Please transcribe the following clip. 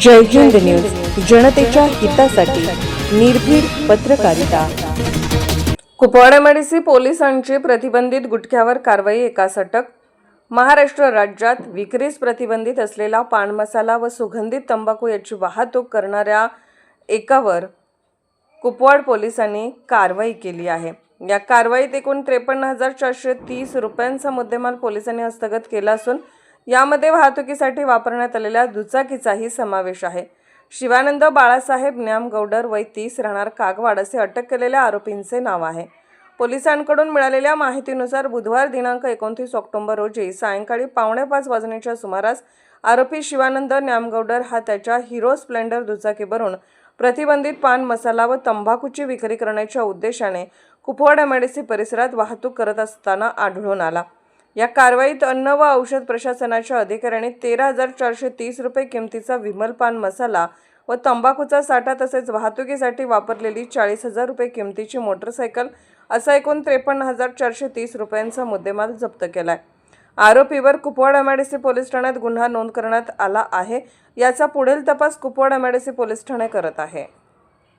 जय Hind news जनतेच्या हितासाठी निर्भीड पत्रकारिता. कुपवाड पोलिसांची प्रतिबंधित गुटख्यावर कारवाई एकास अटक महाराष्ट्र राज्यात विक्रीस प्रतिबंधित असलेला पान मसाला व सुगंधित तंबाखू याची वाहतूक करणाऱ्या एकावर कुपवाड पोलिसांनी कारवाई केली आहे. या कारवाईत एकूण त्रेपन्न हजार चारशे तीस रुपयांचा मुद्देमाल पोलिसांनी हस्तगत केला असून यामध्ये वाहतुकीसाठी वापरण्यात आलेल्या दुचाकीचाही समावेश आहे. शिवानंद बाळासाहेब ज्ञामगौडर वय तीस राहणार कागवाड असे अटक केलेल्या आरोपींचे नाव आहे. पोलिसांकडून मिळालेल्या माहितीनुसार बुधवार दिनांक एकोणतीस ऑक्टोबर रोजी सायंकाळी पावणे पाच वाजण्याच्या सुमारास आरोपी शिवानंद न्यामगौडर हा त्याच्या हिरो स्प्लेंडर दुचाकीवरून प्रतिबंधित पान मसाला व तंबाखूची विक्री करण्याच्या उद्देशाने कुपवाड एमआयडीसी परिसरात वाहतूक करत असताना आढळून आला. या कारवाईत अन्न व औषध प्रशासनाच्या अधिकाऱ्यांनी तेरा हजार चारशे तीस रुपये किमतीचा विमल पान मसाला व तंबाखूचा साठा तसेच वाहतुकीसाठी वापरलेली चाळीस हजार रुपये किमतीची मोटरसायकल असा एकूण त्रेपन्न हजार चारशे तीस रुपयांचा मुद्देमाल जप्त केला आहे आरोपीवर कुपवाड एमआयडीसी पोलीस ठाण्यात गुन्हा नोंद करण्यात आला आहे. याचा पुढील तपास कुपवाड एमआयडीसी पोलीस ठाणे करत आहे.